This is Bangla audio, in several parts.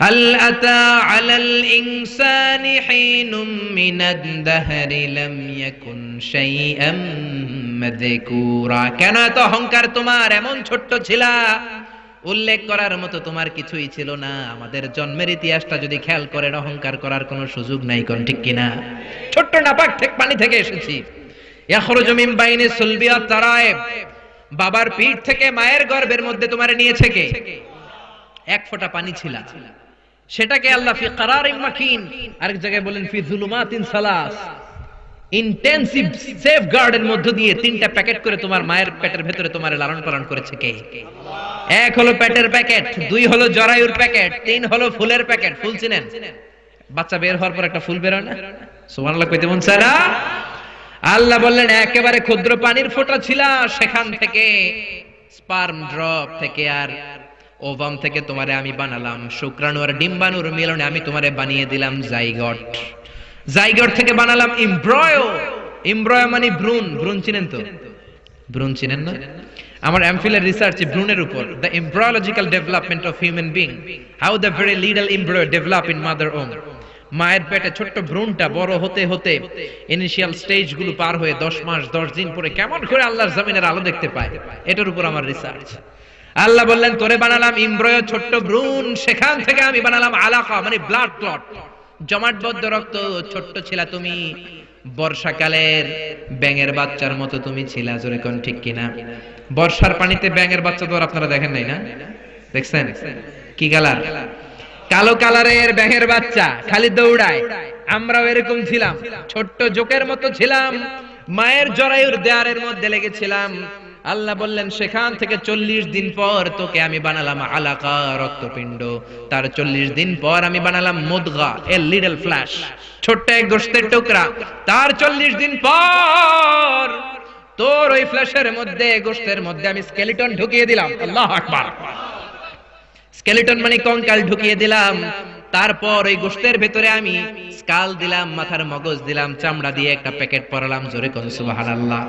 هل أتى على الإنسان حين من الدهر لم يكن شيئا مذكورا কেন এত অহংকার তোমার এমন ছোট্ট ছিলা উল্লেখ করার মতো তোমার কিছুই ছিল না আমাদের জন্মের ইতিহাসটা যদি খেয়াল করেন অহংকার করার কোনো সুযোগ নাই কোন ঠিক কিনা ছোট্ট নাপাক থেকে পানি থেকে এসেছি ইয়াখরুজু মিন বাইনি সুলবিয়া তারায়েব বাবার পিঠ থেকে মায়ের গর্ভের মধ্যে তোমার নিয়েছে কে এক ফোঁটা পানি ছিল সেটাকে আল্লাহ ফি কারারিন মাকিন, আরেক জায়গায় বলেন ফি যুলুমাতিন সালাস। ইন্টেনসিভ সেফগার্ডের মধ্য দিয়ে তিনটা প্যাকেট করে তোমার মায়ের পেটের ভেতরে তোমার লালন পালন করেছে কে? এক হলো পেটের প্যাকেট, দুই হলো জরায়ুর প্যাকেট, তিন হলো ফুলের প্যাকেট। ফুল চিনেন? বাচ্চা বের হওয়ার পর একটা ফুল বেরোয় না? সুবহানাল্লাহ, কইতে মন চায় না? আল্লাহ বললেন, একেবারে ক্ষুদ্র পানির ফোঁটা ছিল, সেখান থেকে স্পার্ম ড্রপ থেকে আর ওভাম থেকে তোমারে আমি বানালাম। শুক্রাণু আর ডিম্বাণুর মিলনে আমি তোমারে বানিয়ে দিলাম জাইগট। জাইগট থেকে বানালাম ইমব্রয়। ইমব্রয় মানে ভ্রূণ। ভ্রূণ চিনেন তো? ভ্রূণ চিনেন না? আমার এমফিলের রিসার্চ ভ্রূণের উপর। The embryological development of human being how the very little embryo develop in mother womb মায়ের পেটে ছোট্ট ভ্রূণটা বড় হতে হতে ইনিশিয়াল স্টেজগুলো পার হয়ে দশ মাস, দশ দিন পরে কেমন করে আল্লাহর জমিনের আলো দেখতে পায়? এটার উপর আমার রিসার্চ আল্লাহ বললেন, তোরে বানালাম ইমব্রয় ছোট্ট ভ্রূণ, সেখান থেকে আমি বানালাম আলাকা মানে ব্লাড ক্লট জমাটবদ্ধ রক্ত, ছোট্ট ছিলা তুমি। বর্ষাকালের ব্যাঙের বাচ্চার মতো তুমি ছিলা, জোরে কোন ঠিক কিনা? বর্ষার পানিতে ব্যাঙের বাচ্চা তো আপনারা দেখেন নাই না? দেখছেন? কি কালার? কালো কালারের ব্যাঙের বাচ্চা, খালি দৌড়ায়। আমরাও এরকম ছিলাম। ছোট্ট জোকের মতো ছিলাম। মায়ের জরায়ুর দেয়ারের মধ্যে লেগেছিলাম। আল্লাহ বললেন, সেখান থেকে চল্লিশ দিন পর তোকে আমি বানালাম আলাকা রক্তপিণ্ড। তার চল্লিশ দিন পর আমি বানালাম মুদগা, এ লিডল ফ্ল্যাশ, ছোট্ট এক গোস্তের টুকরা। তার চল্লিশ দিন পর তোর ওই ফ্ল্যাশের মধ্যে গোস্তের মধ্যে আমি স্কেলিটন ঢুকিয়ে দিলাম। আল্লাহ আকবার। স্কেলিটন মানে কঙ্কাল ঢুকিয়ে দিলাম। তারপর ওই গোষ্ঠের ভেতরে আমি স্কাল দিলাম, মাথার মগজ দিলাম, চামড়া দিয়ে একটা প্যাকেট পরালাম। জোরে কোন সুবহানাল্লাহ।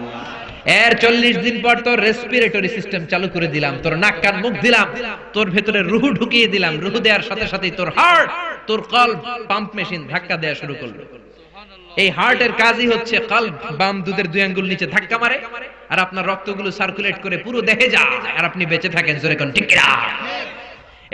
এর চল্লিশ দিন পর তোর রেসপিরেটরি সিস্টেম চালু করে দিলাম, তোর নাক কান মুখ দিলাম, তোর ভেতরে রুহু ঢুকিয়ে দিলাম, রুহু দেওয়ার সাথে সাথে তোর হার্ট তোর কল পাম্প মেশিন ধাক্কা দেওয়া শুরু করল এই হার্টের কাজই হচ্ছে কাল বাম দুধের দুই আঙ্গুল নিচে ধাক্কা মারে, আর আপনার রক্তগুলো সার্কুলেট করে পুরো দেহে যায়, আর আপনি বেঁচে থাকেন, জোরে কোন ঠিক?